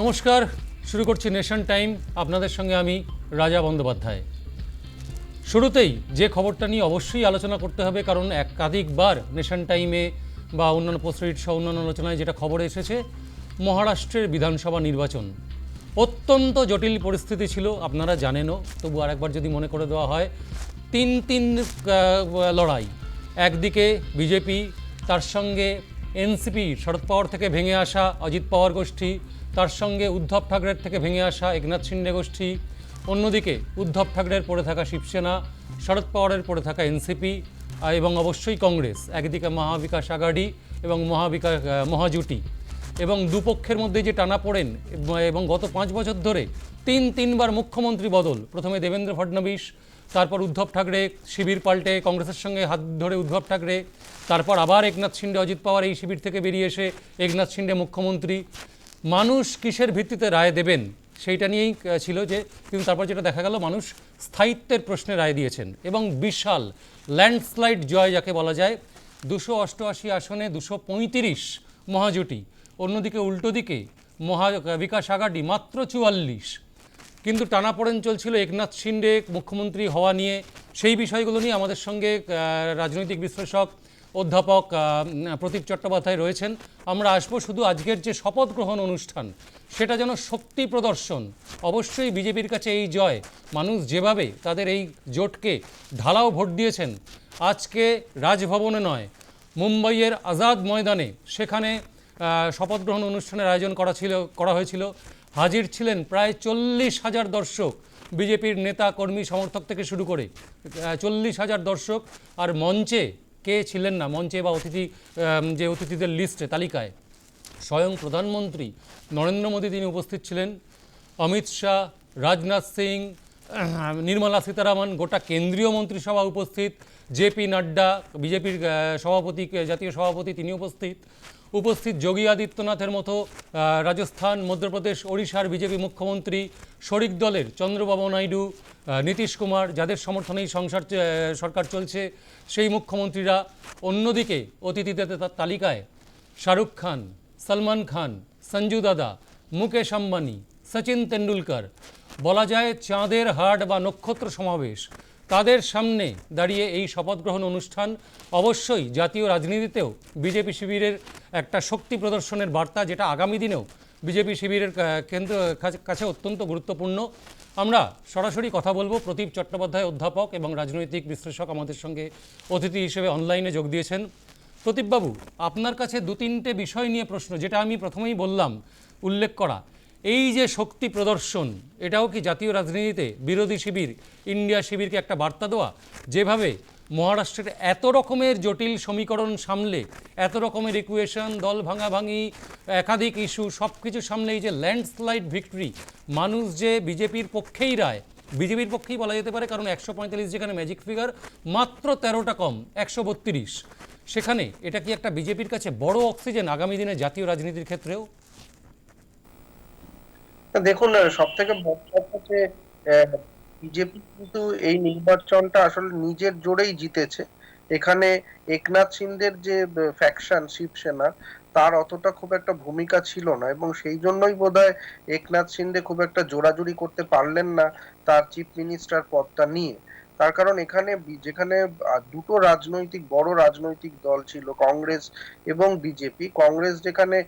নমস্কার, শুরু করছি নেশন টাইম আপনাদের সঙ্গে আমি রাজা বন্দ্যোপাধ্যায়। শুরুতেই যে খবরটা নিয়ে অবশ্যই আলোচনা করতে হবে, কারণ একাধিকবার নেশন টাইমে বা অন্যান্য পোস্টরিট সহ অন্যান্য আলোচনায় যেটা খবর এসেছে, মহারাষ্ট্রের বিধানসভা নির্বাচন। অত্যন্ত জটিল পরিস্থিতি ছিল, আপনারা জানেনও, তবু আরেকবার যদি মনে করে দেওয়া হয়, তিন তিন লড়াই। একদিকে বিজেপি, তার সঙ্গে এনসিপি শরদ পাওয়ার থেকে ভেঙে আসা অজিত পাওয়ার গোষ্ঠী তার সঙ্গে উদ্ধব ঠাকরের থেকে ভেঙে আসা একনাথ শিন্ডে গোষ্ঠী অন্যদিকে উদ্ধব ঠাকরের পড়ে থাকা শিবসেনা শরদ পাওয়ারের পড়ে থাকা এনসিপি এবং অবশ্যই কংগ্রেস একদিকে মহাবিকাশ আগাডি এবং মহাবিকাশ আহ, মহাজুটি। এবং দুপক্ষের মধ্যে যে টানা পড়েন এবং গত পাঁচ বছর ধরে তিন তিনবার মুখ্যমন্ত্রী বদল প্রথমে দেবেন্দ্র ফডনবিস তারপর উদ্ধব ঠাকরে শিবির পাল্টে কংগ্রেসের সঙ্গে হাত ধরে উদ্ধব ঠাকরে তারপর আবার একনাথ শিন্ডে অজিত পাওয়ার এই শিবির থেকে বেরিয়ে এসে একনাথ শিন্ডে মুখ্যমন্ত্রী মানুষ কিসের ভিত্তিতে রায় দেবেন? সেইটা নিয়েই ছিল যে কিন্তু তারপর যেটা দেখা গেল, মানুষ স্থায়িত্বের প্রশ্নে রায় দিয়েছেন। এবং বিশাল ল্যান্ডস্লাইড জয় যাকে বলা যায়, দুশো অষ্টআশি আসনে দুশো পঁয়ত্রিশ মহাজুটি অন্যদিকে উল্টো দিকে মহা বিকাশ আগাডি মাত্র চুয়াল্লিশ। কিন্তু টানাপোড়েন চলছিল একনাথ শিন্ডে, মুখ্যমন্ত্রী হওয়া নিয়ে। সেই বিষয়গুলো নিয়ে আমাদের সঙ্গে রাজনৈতিক বিশ্লেষক অধ্যাপক প্রতীক চট্টোপাধ্যায় রয়েছেন। আমরা আসব শুধু আজকের যে শপথ গ্রহণ অনুষ্ঠান, সেটা যেন শক্তি প্রদর্শন। অবশ্যই বিজেপির কাছে এই জয়। মানুষ যেভাবে তাদের এই জোটকে ঢালাও ভোট দিয়েছেন, আজকে রাজভবনে নয়, মুম্বাইয়ের আজাদ ময়দানে। সেখানে শপথ গ্রহণ অনুষ্ঠানের আয়োজন করা ছিল, করা হয়েছিল। হাজির ছিলেন প্রায় চল্লিশ হাজার দর্শক বিজেপির নেতা, কর্মী, সমর্থক থেকে শুরু করে চল্লিশ হাজার দর্শক। আর মঞ্চে কে ছিলেন না? মঞ্চে বা অতিথি যে অতিথিদের লিস্টে তালিকায়। স্বয়ং প্রধানমন্ত্রী নরেন্দ্র মোদী তিনি উপস্থিত ছিলেন। অমিত শাহ, রাজনাথ সিং নির্মলা সীতারামন, গোটা কেন্দ্রীয় মন্ত্রিসভা উপস্থিত। জেপি নাড্ডা, বিজেপির সভাপতি, জাতীয় সভাপতি তিনি উপস্থিত। উপস্থিত যোগী আদিত্যনাথের মতো রাজস্থান, মধ্যপ্রদেশ, ওড়িশার বিজেপি মুখ্যমন্ত্রী শরিক দলের চন্দ্রবাবু নাইডু নীতিশ কুমার, যাদের সমর্থনেই সংসার সরকার চলছে, সেই মুখ্যমন্ত্রীরা অন্যদিকে অতিথিদের তালিকায় শাহরুখ খান, সলমান খান, সঞ্জু দাদা, মুকেশ আম্বানি, সচিন তেন্ডুলকর। বলা যায় চাঁদের হাট বা নক্ষত্র সমাবেশ তাদের সামনে দাঁড়িয়ে এই শপথ গ্রহণ অনুষ্ঠান অবশ্যই জাতীয় রাজনীতিতেও বিজেপি শিবিরের একটা শক্তি প্রদর্শনের বার্তা, যেটা আগামী দিনেও বিজেপি শিবিরের কেন্দ্র, কাছে অত্যন্ত গুরুত্বপূর্ণ। আমরা সরাসরি কথা বলব প্রদীপ চট্টোপাধ্যায়, অধ্যাপক এবং রাজনৈতিক বিশ্লেষক আমাদের সঙ্গে অতিথি হিসেবে অনলাইনে যোগ দিয়েছেন। প্রদীপবাবু, আপনার কাছে দু তিনটে বিষয় নিয়ে প্রশ্ন, যেটা আমি প্রথমেই বললাম, উল্লেখ করা। এই যে শক্তি প্রদর্শন, এটাও কি জাতীয় রাজনীতিতে বিরোধী শিবির, ইন্ডিয়া শিবিরকে একটা বার্তা দেওয়া? যেভাবে মহারাষ্ট্রের এত রকমের জটিল সমীকরণ সামলে, এত রকমের ইকুয়েশন দল ভাঙাভাঙি, একাধিক ইস্যু সব কিছু সামলে এই যে ল্যান্ডস্লাইড ভিক্টরি মানুষ যে বিজেপির পক্ষেই রায়, বিজেপির পক্ষেই বলা যেতে পারে, কারণ একশো পঁয়তাল্লিশ যেখানে ম্যাজিক ফিগার মাত্র তেরোটা কম, একশো বত্রিশ। সেখানে এটা কি একটা বিজেপির কাছে বড় অক্সিজেন আগামী দিনে জাতীয় রাজনীতির ক্ষেত্রেও? দেখুন সব থেকে বিজেপি কিন্তু এই নির্বাচনটা আসলে নিজের জোরেই জিতেছে। এখানে একনাথ সিন্ধের যে ফ্যাকশন শিবসেনা, তার অতটা খুব একটা ভূমিকা ছিল না এবং সেই জন্যই বোধ হয় একনাথ সিন্ধে খুব একটা জোরাজুরি করতে পারলেন না তার চিফ মিনিস্টার পদটা নিয়ে। তার কারণ এখানে যেখানে দুটো রাজনৈতিক, বড় রাজনৈতিক দল ছিল, কংগ্রেস এবং বিজেপি। কংগ্রেস যেখানে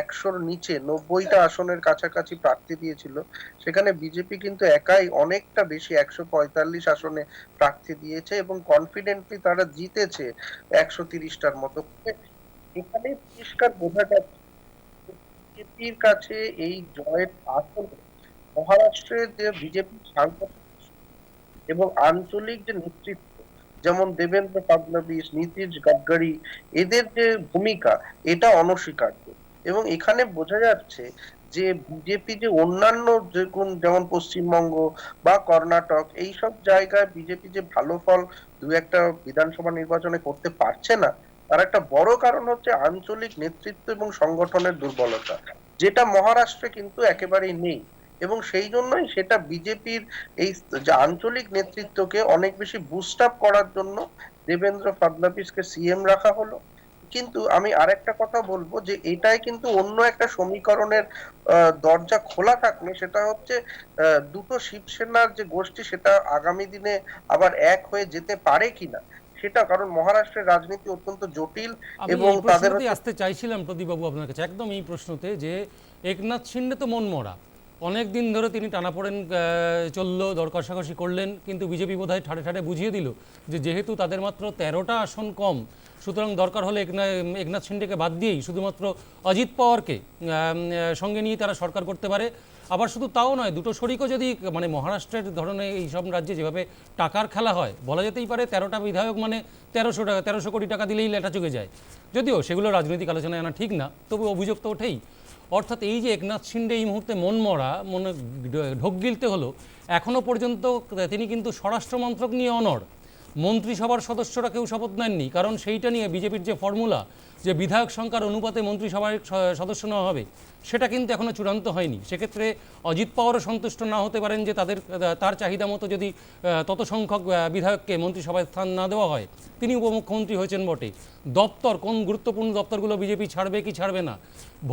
একশোর নিচে, নব্বইটা আসনের কাছাকাছি প্রার্থী দিয়েছিল, সেখানে বিজেপি কিন্তু একাই অনেকটা বেশি, একশো পঁয়তাল্লিশ আসনে প্রার্থী দিয়েছে এবং কনফিডেন্টলি তারা জিতেছে একশো তিরিশটার মতো। এখানে পরিষ্কার বোঝা যাচ্ছে, বিজেপির কাছে এই জয়ের আসলে মহারাষ্ট্রের যে বিজেপি সাংসদ এবং আঞ্চলিক যে নেতৃত্ব, যেমন দেবেন্দ্র ফাডনবিস, নীতিশ গাডকারি এদের যে ভূমিকা, এটা অনস্বীকার্য। এবং এখানে বোঝা যাচ্ছে যে বিজেপি যে অন্যান্য যে কোন, যেমন পশ্চিমবঙ্গ বা কর্ণাটক, এইসব জায়গায় বিজেপি যে ভালো ফল দু একটা বিধানসভা নির্বাচনে করতে পারছে না, তার একটা বড় কারণ হচ্ছে আঞ্চলিক নেতৃত্ব এবং সংগঠনের দুর্বলতা, যেটা মহারাষ্ট্রে কিন্তু একেবারেই নেই। এবং সেই জন্যই সেটা বিজেপির এই যে আঞ্চলিক নেতৃত্বকে অনেক বেশি বুস্ট আপ করার জন্য দেবেন্দ্র ফাডনবিসকে সিএম রাখা হলো। কিন্তু আমি আরেকটা কথা বলব যে এটাই কিন্তু অন্য একটা সমীকরণের দরজা খোলা থাকলে সেটা হচ্ছে দুটো শিবসেনার যে গোষ্ঠী সেটা আগামী দিনে আবার এক হয়ে যেতে পারে কিনা সেটা কারণ মহারাষ্ট্রের রাজনীতি অত্যন্ত জটিল এবং তাদের আসতে চাইছিলাম প্রদীপবাবু আপনার কাছে একদম এই প্রশ্নতে যে একনাথ শিন্ডে তো মন মরা অনেক দিন ধরে তিনি টানাপোড়েন চলল, দর কষাকষি করলেন, কিন্তু বিজেপি বোধহয় ঠাড়ে ঠাড়ে বুঝিয়ে দিল যে যেহেতু তাদের মাত্র তেরোটা আসন কম, সুতরাং দরকার হলে একনা, একনাথ শিন্ডেকে বাদ দিয়েই শুধুমাত্র অজিত পাওয়ারকে সঙ্গে নিয়ে তারা সরকার করতে পারে। আবার শুধু তাও নয়, দুটো শরিকও যদি মানে মহারাষ্ট্রের ধরনের এই সব রাজ্যে যেভাবে টাকার খেলা হয়, বলা যেতেই পারে তেরোটা বিধায়ক মানে তেরোশো টাকা, তেরোশো কোটি টাকা দিলেই লেটা চুকে যায়। যদিও সেগুলো রাজনৈতিক আলোচনায় আনা ঠিক না, তবু অভিযোগ তো ওঠেই। অর্থাৎ এই যে একনাথ শিন্ডে এই মুহূর্তে মন মরা, মনে ঢোক গিলতে হলো এখনও পর্যন্ত তিনি কিন্তু স্বরাষ্ট্রমন্ত্রক নিয়ে অনড়। মন্ত্রিসভার সদস্যরা কেউ শপথ নেননি, কারণ সেইটা নিয়ে বিজেপির যে ফর্মুলা, যে বিধায়ক সংখ্যার অনুপাতে মন্ত্রিসভার সদস্য নেওয়া হবে সেটা কিন্তু এখনও চূড়ান্ত হয়নি। সেক্ষেত্রে অজিত পাওয়ারও সন্তুষ্ট না হতে পারেন যে তাদের, তার চাহিদা মতো যদি তত সংখ্যক বিধায়ককে মন্ত্রিসভায় স্থান না দেওয়া হয়, তিনি উপমুখ্যমন্ত্রী হয়েছেন বটে। দপ্তর, কোন গুরুত্বপূর্ণ দপ্তরগুলো বিজেপি ছাড়বে কি ছাড়বে না?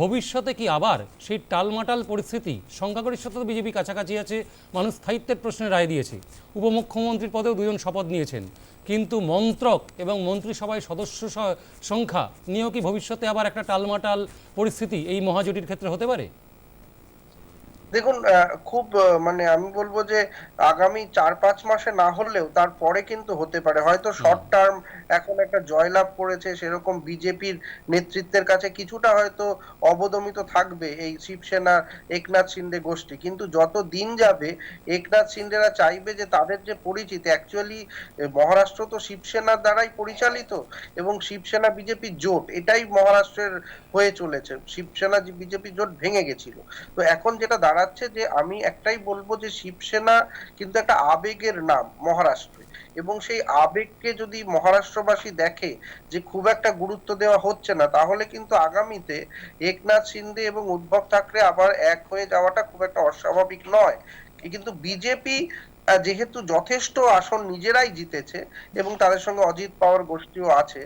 ভবিষ্যতে কি আবার সেই টালমাটাল পরিস্থিতি, সংখ্যাগরিষ্ঠতা তো বিজেপি কাছাকাছি আছে, মানুষ স্থায়িত্বের প্রশ্নে রায় দিয়েছে। উপমুখ্যমন্ত্রীর পদেও দুজন শপথ নিয়েছেন। কিন্তু মন্ত্রক এবং মন্ত্রিসভায় সদস্য সংখ্যা নিয়েও কি ভবিষ্যতে আবার একটা টালমাটাল পরিস্থিতি এই মহাজোটির ক্ষেত্রে হতে পারে? দেখুন খুব মানে আমি বলব যে আগামী চার পাঁচ মাসে না হলেও তারপরে কিন্তু হতে পারে। হয়তো শর্ট টার্ম এখন একটা জয়লাভ করেছে সেরকম বিজেপির নেতৃত্বের কাছে কিছুটা হয়তো অবদমিত থাকবে এই শিবসেনা একনাথ শিন্ডে গোষ্ঠী। কিন্তু যত দিন যাবে একনাথ শিন্ডেরা চাইবে যে তাদের যে পরিচিতি অ্যাকচুয়ালি মহারাষ্ট্র তো শিবসেনার দ্বারাই পরিচালিত এবং শিবসেনা বিজেপি জোট এটাই মহারাষ্ট্রের হয়ে চলেছে। শিবসেনা বিজেপি জোট ভেঙে গেছিল। তো এখন যেটা দাঁড়াচ্ছে যে আমি একটাই বলব যে শিবসেনা কিন্তু একটা আবেগের নাম মহারাষ্ট্রে। এবং সেই আবেগকে যদি মহারাষ্ট্রবাসী দেখে যে খুব একটা গুরুত্ব দেওয়া হচ্ছে না, তাহলে কিন্তু আগামীতে একনাথ শিন্দে এবং উদ্ধব ঠাকরে আবার এক হয়ে যাওয়াটা খুব একটা অস্বাভাবিক নয়। কিন্তু বিজেপি যেহেতু যথেষ্ট আসন নিজেরাই জিতেছে এবং তাদের সঙ্গে অজিত পাওয়ার গোষ্ঠীও আছে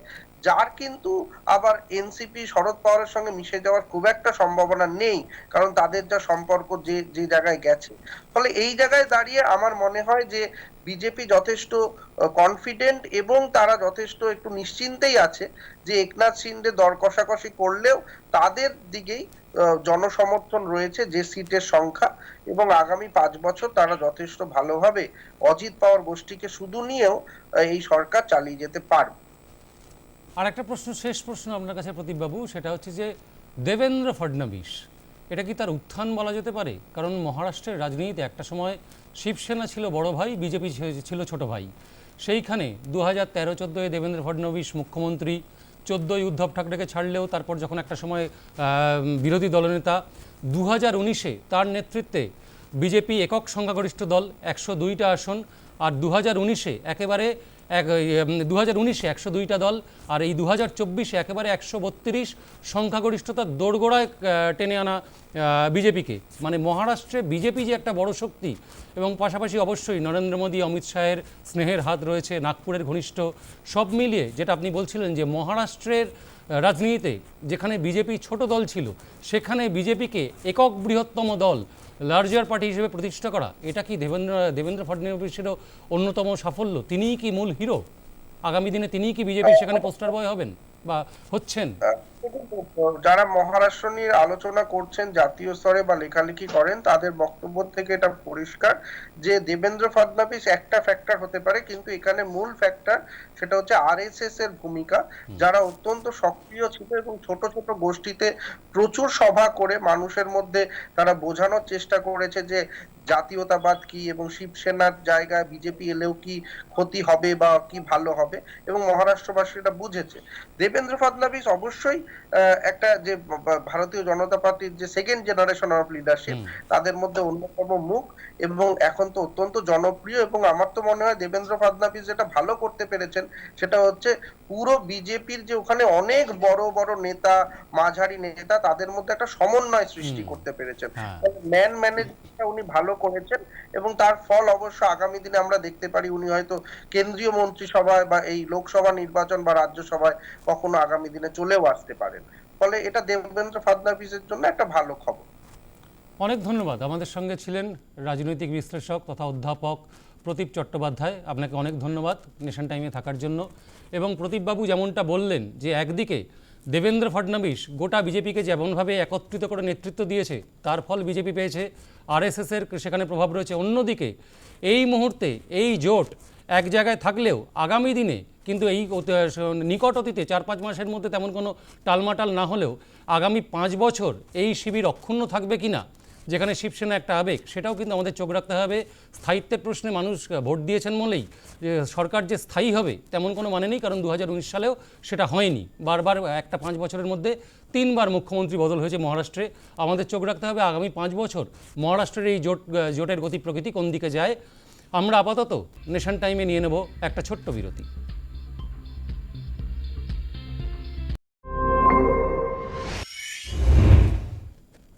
যার কিন্তু আবার এনসিপি শরদ পাওয়ারের সঙ্গে মিশে যাওয়ার খুব একটা সম্ভাবনা নেই, কারণ তাদের যা সম্পর্ক যে যে জায়গায় গেছে। ফলে এই জায়গায় দাঁড়িয়ে আমার মনে হয় যে, বিজেপি যথেষ্ট কনফিডেন্ট এবং তারা যথেষ্ট একটু নিশ্চিন্তেই আছে যে, একনাথ শিন্ডে দর কষাকষি করলেও তাদের দিকেই জনসমর্থন রয়েছে যে সিটের সংখ্যা এবং আগামী পাঁচ বছর তারা যথেষ্ট ভালোভাবে অজিত পাওয়ার গোষ্ঠীকে শুধু নিয়েও এই সরকার চালিয়ে যেতে পারবে। আর একটা প্রশ্ন, শেষ প্রশ্ন আপনার কাছে প্রদীপবাবু, সেটা হচ্ছে যে দেবেন্দ্র ফডনবিস এটা কি তার উত্থান বলা যেতে পারে? কারণ মহারাষ্ট্রের রাজনীতিতে একটা সময় শিবসেনা ছিল বড় ভাই, বিজেপি ছিল ছোট ভাই। সেইখানে দু হাজার তেরো চোদ্দোয় দেবেন্দ্র ফডনবিস মুখ্যমন্ত্রী চোদ্দোই উদ্ধব ঠাকরেকে ছাড়লেও তারপর যখন একটা সময় বিরোধী দলনেতা দু হাজার উনিশে তার নেতৃত্বে বিজেপি একক সংখ্যাগরিষ্ঠ দল, একশো দুইটা আসন, আর দু হাজার উনিশে একেবারে এক দু হাজার উনিশে একশো দুইটা দল আর এই দু হাজার চব্বিশে একেবারে একশো বত্রিশ সংখ্যাগরিষ্ঠতার দোরগোড়ায় টেনে আনা বিজেপিকে। মানে মহারাষ্ট্রে বিজেপি যে একটা বড় শক্তি এবং পাশাপাশি অবশ্যই নরেন্দ্র মোদী, অমিত শাহের স্নেহের হাত রয়েছে, নাগপুরের ঘনিষ্ঠ সব মিলিয়ে যেটা আপনি বলছিলেন যে মহারাষ্ট্রের রাজনীতিতে যেখানে বিজেপি ছোট দল ছিল, সেখানে বিজেপিকে একক বৃহত্তম দল লার্জার পার্টি হিসেবে প্রতিষ্ঠা করা, এটা কি দেবেন্দ্র দেবেন্দ্র ফডনবিসেরও অন্যতম সাফল্য? তিনিই কি মূল হিরো? আগামী দিনে তিনিই কি বিজেপির সেখানে পোস্টার বয় হবেন বা হচ্ছেন? যারা মহারাষ্ট্র নিয়ে আলোচনা করছেন জাতীয় স্তরে বা লেখালেখি করেন তাদের বক্তব্য থেকে এটা পরিষ্কার যে দেবেন্দ্র ফডনবিস একটা ফ্যাক্টর হতে পারে কিন্তু এখানে মূল ফ্যাক্টর সেটা হচ্ছে আরএসএস এর ভূমিকা। যারা অত্যন্ত সক্রিয় ছিল এবং ছোট ছোট গোষ্ঠীতে প্রচুর সভা করে মানুষের মধ্যে তারা বোঝানোর চেষ্টা করেছে যে জাতীয়তাবাদ কি এবং শিবসেনার জায়গায় বিজেপি এলেও কি ক্ষতি হবে বা কি ভালো হবে এবং মহারাষ্ট্রবাসী এটা বুঝেছে। দেবেন্দ্র ফডনবিস অবশ্যই একটা যে ভারতীয় জনতা পার্টির যে সেকেন্ড জেনারেশন অফ লিডারশিপ তাদের মধ্যে অন্যতম মুখ এবং এখন তো অত্যন্ত জনপ্রিয় এবং আমার তো মনে হয় দেবেন্দ্র ফাডনাবিস যেটা ভালো করতে পেরেছেন সেটা হচ্ছে পুরো বিজেপির যে ওখানে অনেক বড় বড় নেতা মাঝারি নেতা তাদের মধ্যে একটা সমন্বয় সৃষ্টি করতে পেরেছেন। ম্যান ম্যানেজমেন্টটা উনি ভালো করেছেন এবং তার ফল অবশ্য আগামী দিনে আমরা দেখতে পারি উনি হয়তো কেন্দ্রীয় মন্ত্রিসভায় বা এই লোকসভা নির্বাচন বা রাজ্যসভায় কখনো আগামী দিনে চলেও আসতে পারেন। ফলে এটা দেবেন্দ্র ফাডনাবিসের জন্য একটা ভালো খবর। অনেক ধন্যবাদ। আমাদের সঙ্গে ছিলেন রাজনৈতিক বিশ্লেষক তথা অধ্যাপক প্রদীপ চট্টোপাধ্যায়। আপনাকে অনেক ধন্যবাদ নেশন টাইমে থাকার জন্য। এবং প্রদীপবাবু যেমনটা বললেন যে, একদিকে দেবেন্দ্র ফডনবিস গোটা বিজেপিকে যেমনভাবে একত্রিত করে নেতৃত্ব দিয়েছে, তার ফল বিজেপি পেয়েছে। আরএসএসের সেখানে প্রভাব রয়েছে। অন্যদিকে এই মুহূর্তে এই জোট এক জায়গায় থাকলেও আগামী দিনে কিন্তু এই নিকট অতীতে চার পাঁচ মাসের মধ্যে তেমন কোনো টালমাটাল না হলেও আগামী পাঁচ বছর এই শিবির অক্ষুণ্ণ থাকবে কি না যেখানে শিবসেনা একটা আবেগ, সেটাও কিন্তু আমাদের চোখ রাখতে হবে। স্থায়িত্বের প্রশ্নে মানুষ ভোট দিয়েছেন বলেই সরকার যে স্থায়ী হবে তেমন কোনো মানে নেই, কারণ দু হাজার উনিশ সালেও সেটা হয়নি। বারবার একটা পাঁচ বছরের মধ্যে তিনবার মুখ্যমন্ত্রী বদল হয়েছে মহারাষ্ট্রে। আমাদের চোখ রাখতে হবে আগামী পাঁচ বছর মহারাষ্ট্রের এই জোট জোটের গতি প্রকৃতি কোন দিকে যায় আমরা আপাতত নেশন টাইমে নিয়ে নেব একটা ছোট্ট বিরতি।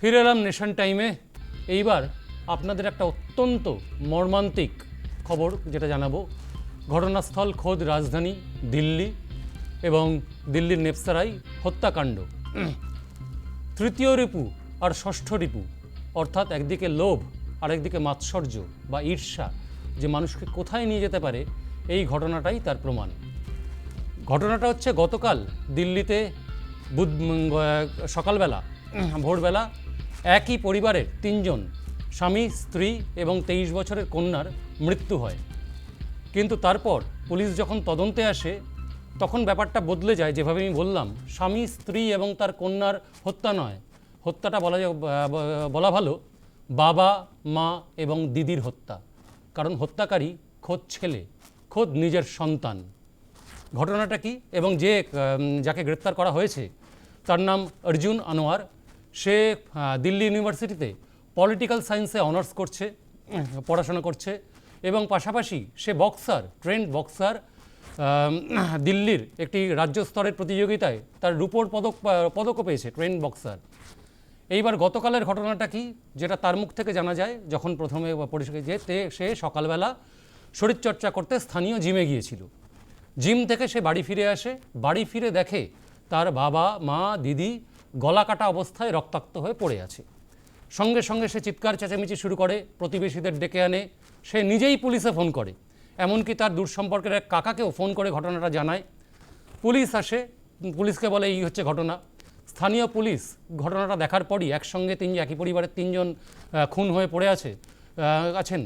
ফিরে এলাম নেশন টাইমে। এইবার আপনাদের একটা অত্যন্ত মর্মান্তিক খবর যেটা জানাব। ঘটনাস্থল খোদ রাজধানী, দিল্লি এবং দিল্লির নেপসারাই হত্যাকাণ্ড। তৃতীয় রিপু আর ষষ্ঠ রিপু, অর্থাৎ একদিকে লোভ আর একদিকে মাৎসর্য বা ঈর্ষা যে মানুষকে কোথায় নিয়ে যেতে পারে, এই ঘটনাটাই তার প্রমাণ। ঘটনাটা হচ্ছে গতকাল দিল্লিতে বুধ সকালবেলা, ভোরবেলা একই পরিবারের তিনজন, স্বামী, স্ত্রী এবং তেইশ বছরের কন্যার মৃত্যু হয়। কিন্তু তারপর পুলিশ যখন তদন্তে আসে, তখন ব্যাপারটা বদলে যায়। যেভাবে আমি বললাম, স্বামী, স্ত্রী এবং তার কন্যার হত্যা নয়। হত্যাটা বলা বলা ভালো, বাবা, মা এবং দিদির হত্যা। কারণ হত্যাকারী খোদ ছেলে খোদ নিজের সন্তান। ঘটনাটা কি এবং যে যাকে গ্রেপ্তার করা হয়েছে, তার নাম অর্জুন আনোয়ার। সে দিল্লি ইউনিভার্সিটিতে পলিটিক্যাল সায়েন্সে অনার্স করছে, পড়াশোনা করছে এবং পাশাপাশি সে বক্সার, ট্রেন্ড বক্সার দিল্লির একটি রাজ্য স্তরের প্রতিযোগিতায় তার রূপোর পদক পদকও পেয়েছে, ট্রেন্ড বক্সার। এইবার গতকালের ঘটনাটা কি? যেটা তার মুখ থেকে জানা যায়, যখন প্রথমে পরিষেবা যে সে সকালবেলা শরীরচর্চা করতে স্থানীয় জিমে গিয়েছিল। জিম থেকে সে বাড়ি ফিরে আসে। বাড়ি ফিরে দেখে তার বাবা, মা, দিদি গলা কাটা অবস্থায় রক্তাক্ত হয়ে পড়ে আছে। সঙ্গে সঙ্গে সে চিৎকার, চেঁচামেচি শুরু করে, প্রতিবেশীদের ডেকে আনে। সে নিজেই পুলিশে ফোন করে। এমনকি তার দূর সম্পর্কের এক কাকাকেও ফোন করে ঘটনাটা জানায়। পুলিশ আসে। পুলিশকে বলে, এই হচ্ছে ঘটনা। স্থানীয় পুলিশ ঘটনাটা দেখার পরই একসঙ্গে তিন, একই পরিবারের তিনজন খুন হয়ে পড়ে আছে আছেন।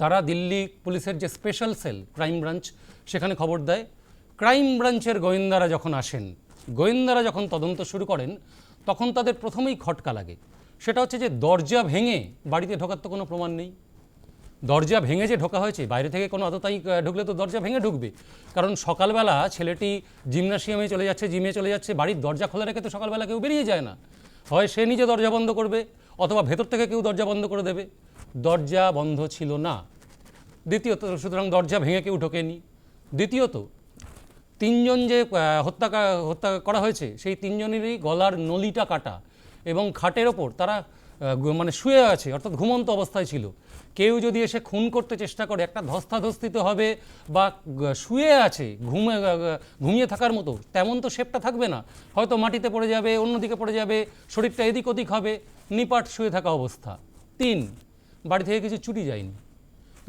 তারা দিল্লি পুলিশের যে স্পেশাল সেল, ক্রাইম ব্রাঞ্চ, সেখানে খবর দেয়। ক্রাইম ব্রাঞ্চের গোয়েন্দারা যখন আসেন, গোয়েন্দারা যখন তদন্ত শুরু করেন, তখন তাদের প্রথমেই খটকা লাগে। সেটা হচ্ছে যে দরজা ভেঙে বাড়িতে ঢোকার তো কোনো প্রমাণ নেই। দরজা ভেঙে যে ঢোকা হয়েছে, বাইরে থেকে কোনো আততাই ঢুকলে তো দরজা ভেঙে ঢুকবে। কারণ সকালবেলা ছেলেটি জিমনাসিয়ামে চলে যাচ্ছে, জিমে চলে যাচ্ছে, বাড়ির দরজা খোলা রেখে তো সকালবেলা কেউ বেরিয়ে যায় না। হয় সে নিজে দরজা বন্ধ করবে, অথবা ভেতর থেকে কেউ দরজা বন্ধ করে দেবে। দরজা বন্ধ ছিল না। দ্বিতীয়ত, সুতরাং দরজা ভেঙে কেউ ঢোকেনি। দ্বিতীয়ত, তিনজন যে হত্যা হত্যা করা হয়েছে, সেই তিনজনেরই গলার নলিটা কাটা এবং খাটের ওপর তারা মানে শুয়ে আছে, অর্থাৎ ঘুমন্ত অবস্থায় ছিল। কেউ যদি এসে খুন করতে চেষ্টা করে, একটা ধস্তাধস্তিত হবে বা শুয়ে আছে, ঘুমে ঘুমিয়ে থাকার মতো, তেমন তো শেপটা থাকবে না। হয়তো মাটিতে পড়ে যাবে, অন্যদিকে পড়ে যাবে, শরীরটা এদিক ওদিক হবে, নিপাট শুয়ে থাকা অবস্থা। তিন, বাড়ি থেকে কিছু চুরি যায়নি।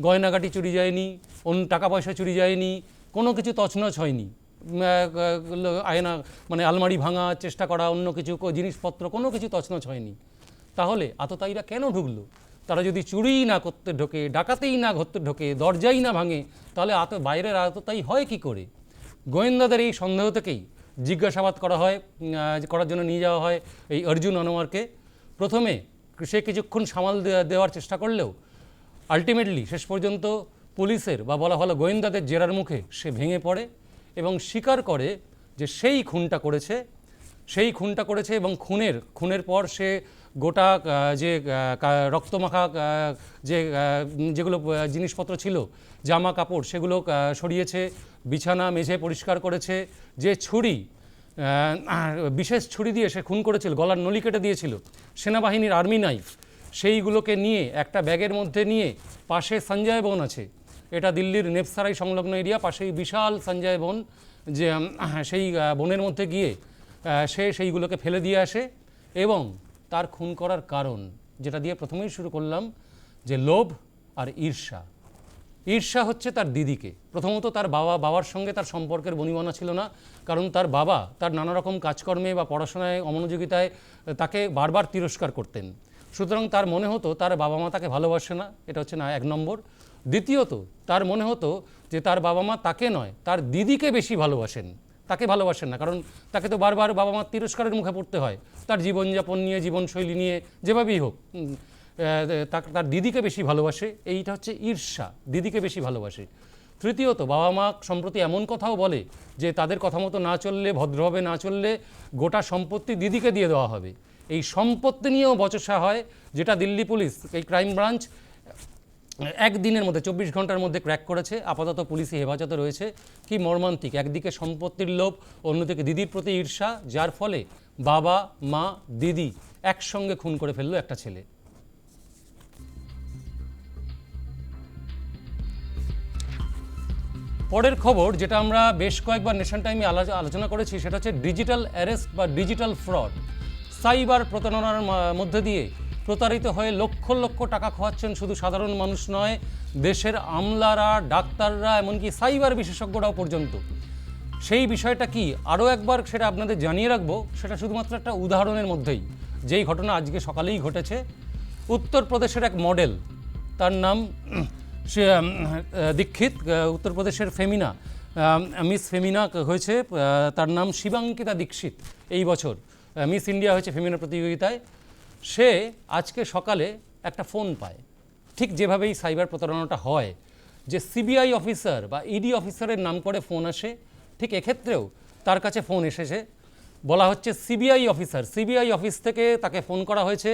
গয়নাগাটি চুরি যায়নি অন্য টাকা পয়সা চুরি যায়নি, কোনো কিছু তছনছ হয়নি। আয়না মানে আলমারি ভাঙা, চেষ্টা করা, অন্য কিছু জিনিসপত্র, কোনো কিছু তছনছ হয়নি। তাহলে আততায়ীরা কেন ঢুকলো? তারা যদি চুরিই না করতে ঢোকে, ডাকাতেই না করতে ঢোকে, দরজাই না ভাঙে, তাহলে আত, বাইরের আততায়ী হয় কি করে? গোয়েন্দাদের এই সন্দেহ থেকেই জিজ্ঞাসাবাদ করা হয় করার জন্য নিয়ে যাওয়া হয় এই অর্জুন অনোয়ারকে প্রথমে সে কিছুক্ষণ সামাল দেওয়ার চেষ্টা করলেও আলটিমেটলি শেষ পর্যন্ত পুলিশের বা বলা হলো গোয়েন্দাদের জেরার মুখে সে ভেঙে পড়ে এবং স্বীকার করে যে সেই খুনটা করেছে, সেই খুনটা করেছে এবং খুনের খুনের পর সে গোটা যে রক্তমাখা যে যেগুলো জিনিসপত্র ছিল, জামা কাপড়, সেগুলো সরিয়েছে, বিছানা, মেঝে পরিষ্কার করেছে, যে ছুরি বিশেষ ছুরি দিয়ে সে খুন করেছিল, গলার নলি কেটে দিয়েছিল, সেনাবাহিনীর আর্মি নাইফ সেইগুলোকে নিয়ে, একটা ব্যাগের মধ্যে নিয়ে, পাশে সঞ্জয় বন আছে, এটা দিল্লির নেপসারাই সংলগ্ন এরিয়া, পাশেই বিশাল সঞ্জয় বন, যে সেই বনের মধ্যে গিয়ে সে সেইগুলোকে ফেলে দিয়ে আসে, এবং তার খুন করার কারণ, যেটা দিয়ে প্রথমেই শুরু করলাম যে লোভ আর ঈর্ষা। ঈর্ষা হচ্ছে তার দিদিকে। প্রথমত তার বাবা, বাবার সঙ্গে তার সম্পর্কের বনিবনা ছিল না, কারণ তার বাবা তার নানা রকম কাজকর্মে বা পড়াশোনায়, অমনোযোগিতায় তাকে বারবার তিরস্কার করতেন। সুতরাং তার মনে হতো তার বাবা মা তাকে ভালোবাসে না, এটা হচ্ছে না, এক নম্বর। দ্বিতীয়ত, তার মনে হতো যে তার বাবা মা তাকে নয়, তার দিদিকে বেশি ভালোবাসেন। তাকে ভালোবাসেন না। কারণ তাকে তো বারবার বাবা মার তিরস্কারের মুখে পড়তে হয়। তার জীবনযাপন নিয়ে, জীবনশৈলী নিয়ে, যেভাবেই হোক তার দিদিকে বেশি ভালোবাসে, এইটা হচ্ছে ঈর্ষা, দিদিকে বেশি ভালোবাসে। তৃতীয়ত বাবা মা সম্প্রতি এমন কথাও বলে যে তাদের কথা মতো না চললে, ভদ্রভাবে না চললে গোটা সম্পত্তি দিদিকে দিয়ে দেওয়া হবে। এই সম্পত্তি নিয়েও বচসা হয়, যেটা দিল্লি পুলিশ, এই ক্রাইম ব্রাঞ্চ একদিনের মধ্যে, চব্বিশ ঘণ্টার মধ্যে ক্র্যাক করেছে, আপাতত পুলিশি হেফাজতে রয়েছে। কি মর্মান্তিক? একদিকে সম্পত্তির লোভ, অন্যদিকে দিদির প্রতি ঈর্ষা, যার ফলে বাবা, মা, দিদি একসঙ্গে খুন করে ফেলল একটা ছেলে। পরের খবর, যেটা আমরা বেশ কয়েকবার নেশন টাইমে আলো- আলোচনা করেছি, সেটা হচ্ছে ডিজিটাল অ্যারেস্ট বা ডিজিটাল ফ্রড সাইবার প্রতারণার মধ্যে দিয়ে প্রতারিত হয়ে লক্ষ লক্ষ টাকা খোয়াচ্ছেন শুধু সাধারণ মানুষ নয়, দেশের আমলারা, ডাক্তাররা, এমনকি সাইবার বিশেষজ্ঞরাও পর্যন্ত। সেই বিষয়টা কি আরও একবার সেটা আপনাদের জানিয়ে রাখব, সেটা শুধুমাত্র একটা উদাহরণের মধ্যেই। যেই ঘটনা আজকে সকালেই ঘটেছে, উত্তরপ্রদেশের এক মডেল, তার নাম সে দীক্ষিত উত্তরপ্রদেশের ফেমিনা মিস ফেমিনা হয়েছে তার নাম শিবাঙ্কিতা দীক্ষিত, এই বছর মিস ইন্ডিয়া হয়েছে ফেমিনা প্রতিযোগিতায়। সে আজকে সকালে একটা ফোন পায়। ঠিক যেভাবেই সাইবার প্রতারণাটা হয়, যে সিবিআই অফিসার বা ইডি অফিসারের নাম করে ফোন আসে, ঠিক এক্ষেত্রেও তার কাছে ফোন এসেছে। বলা হচ্ছে সিবিআই অফিসার, সিবিআই অফিস থেকে তাকে ফোন করা হয়েছে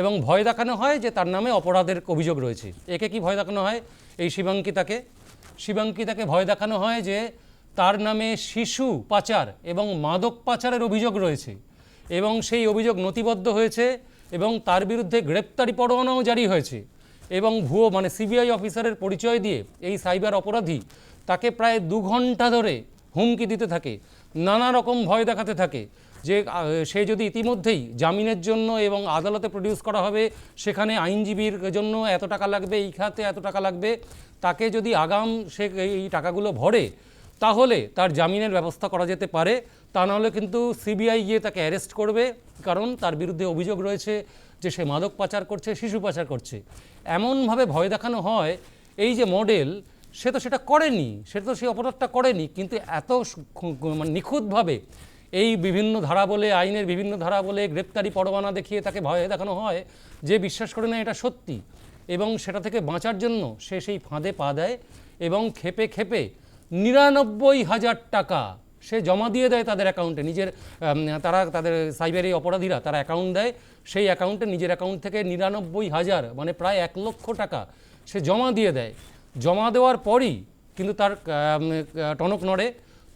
এবং ভয় দেখানো হয় যে তার নামে অপরাধের অভিযোগ রয়েছে। একে কি ভয় দেখানো হয়? এই শিবাঙ্কিতাকে। শিবাঙ্কিতাকে ভয় দেখানো হয় যে তার নামে শিশু পাচার এবং মাদক পাচারের অভিযোগ রয়েছে এবং সেই অভিযোগ নথিবদ্ধ হয়েছে এবং তার বিরুদ্ধে গ্রেপ্তারি পরোয়ানাও জারি হয়েছে। এবং ভুয়ো মানে সিবিআই অফিসারের পরিচয় দিয়ে এই সাইবার অপরাধী তাকে প্রায় দু ঘণ্টা ধরে হুমকি দিতে থাকে, নানা রকম ভয় দেখাতে থাকে। যে সে যদি ইতিমধ্যেই জামিনের জন্য এবং আদালতে প্রডিউস করা হবে, সেখানে আইনজীবীর জন্য এত টাকা লাগবে, এই খাতে এত টাকা লাগবে, তাকে যদি আগাম সে এই টাকাগুলো ভরে তাহলে তার জামিনের ব্যবস্থা করা যেতে পারে। তা নাহলে কিন্তু সিবিআই গিয়ে তাকে অ্যারেস্ট করবে, কারণ তার বিরুদ্ধে অভিযোগ রয়েছে যে সে মাদক পাচার করছে, শিশু পাচার করছে। এমনভাবে ভয় দেখানো হয়, এই যে মডেল সে তো সেটা করেনি, সে তো সেই অপরাধটা করেনি, কিন্তু এত মানে নিখুঁতভাবে এই বিভিন্ন ধারা বলে, আইনের বিভিন্ন ধারা বলে গ্রেপ্তারি পরোয়ানা দেখিয়ে তাকে ভয় দেখানো হয়, যে বিশ্বাস করে না এটা সত্যি। এবং সেটা থেকে বাঁচার জন্য সে সেই ফাঁদে পা দেয় এবং খেপে খেপে নিরানব্বই হাজার টাকা সে জমা দিয়ে দেয় তাদের অ্যাকাউন্টে। নিজের তারা, তাদের সাইবারি অপরাধীরা তারা অ্যাকাউন্ট দেয়। সেই অ্যাকাউন্টে, নিজের অ্যাকাউন্ট থেকে নিরানব্বই হাজার মানে প্রায় এক লক্ষ টাকা সে জমা দিয়ে দেয়। জমা দেওয়ার পরই কিন্তু তার টনক নড়ে।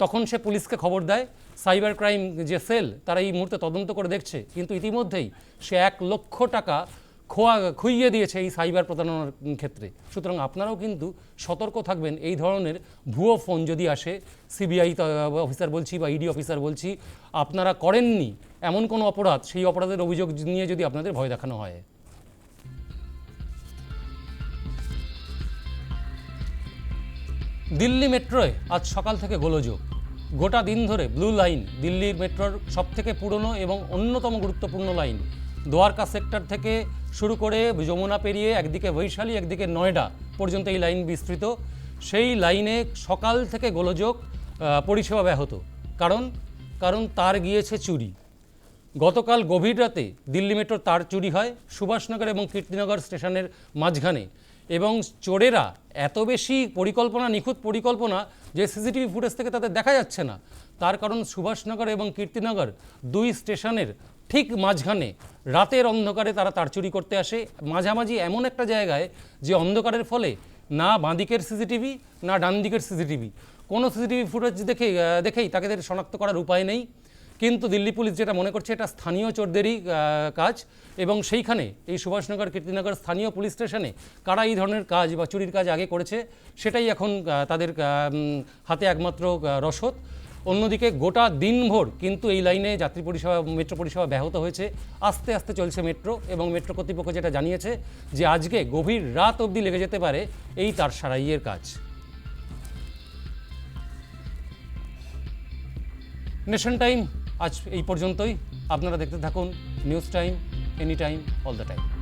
তখন সে পুলিশকে খবর দেয়, সাইবার ক্রাইম যে সেল, তারা এই মুহূর্তে তদন্ত করে দেখছে। কিন্তু ইতিমধ্যেই সে এক লক্ষ টাকা খোয়া, খুইয়ে দিয়েছে এই সাইবার প্রতারণার ক্ষেত্রে। সুতরাং আপনারাও কিন্তু সতর্ক থাকবেন। এই ধরনের ভুয়ো ফোন যদি আসে, সিবিআই অফিসার বলছি বা ইডি অফিসার বলছি, আপনারা করেননি এমন কোনো অপরাধ, সেই অপরাধের অভিযোগ নিয়ে যদি আপনাদের ভয় দেখানো হয়। দিল্লি মেট্রোয় আজ সকাল থেকে গোলযোগ। গোটা দিন ধরে ব্লু লাইন, দিল্লির মেট্রোর সবথেকে পুরনো এবং অন্যতম গুরুত্বপূর্ণ লাইন। দোয়ারকা সেক্টর থেকে শুরু করে যমুনা পেরিয়ে একদিকে বৈশালী, একদিকে নয়ডা পর্যন্ত এই লাইন বিস্তৃত। সেই লাইনে সকাল থেকে গোলযোগ পরিষেবা ব্যাহত। কারণ কারণ তার গিয়েছে চুরি। গতকাল গভীর রাতে দিল্লি মেট্রোর তার চুরি হয় সুভাষনগর এবং কীর্তিনগর স্টেশনের মাঝখানে। এবং চোরেরা এত বেশি পরিকল্পনা, নিখুঁত পরিকল্পনা যে সিসিটিভি ফুটেজ থেকে তাদের দেখা যাচ্ছে না। তার কারণ সুভাষনগর এবং কীর্তিনগর দুই স্টেশনের ঠিক মাঝখানে রাতের অন্ধকারে তারা তার চুরি করতে আসে। মাঝামাঝি এমন একটা জায়গায় যে অন্ধকারের ফলে না বাঁদিকের সিসিটিভি, না ডান দিকের সিসিটিভি। কোনো সিসিটিভি ফুটেজ দেখে দেখেই তাকে শনাক্ত করার উপায় নেই। কিন্তু দিল্লি পুলিশ যেটা মনে করছে, এটা স্থানীয় চোরদেরই কাজ। এবং সেইখানে এই সুভাষনগর, কীর্তিনগর স্থানীয় পুলিশ স্টেশনে কারা এই ধরনের কাজ বা চুরির কাজ আগে করেছে, সেটাই এখন তাদের হাতে একমাত্র রসদ। অন্যদিকে গোটা দিনভর কিন্তু এই লাইনে যাত্রী পরিষেবা, মেট্রো পরিষেবা ব্যাহত হয়েছে। আস্তে আস্তে চলছে মেট্রো এবং মেট্রো কর্তৃপক্ষ যেটা জানিয়েছে যে আজকে গভীর রাত অবধি লেগে যেতে পারে এই তার সারাইয়ের কাজ। নেশন টাইম, আজ এই পর্যন্তই। আপনারা দেখতে থাকুন, news time, any time, all the time.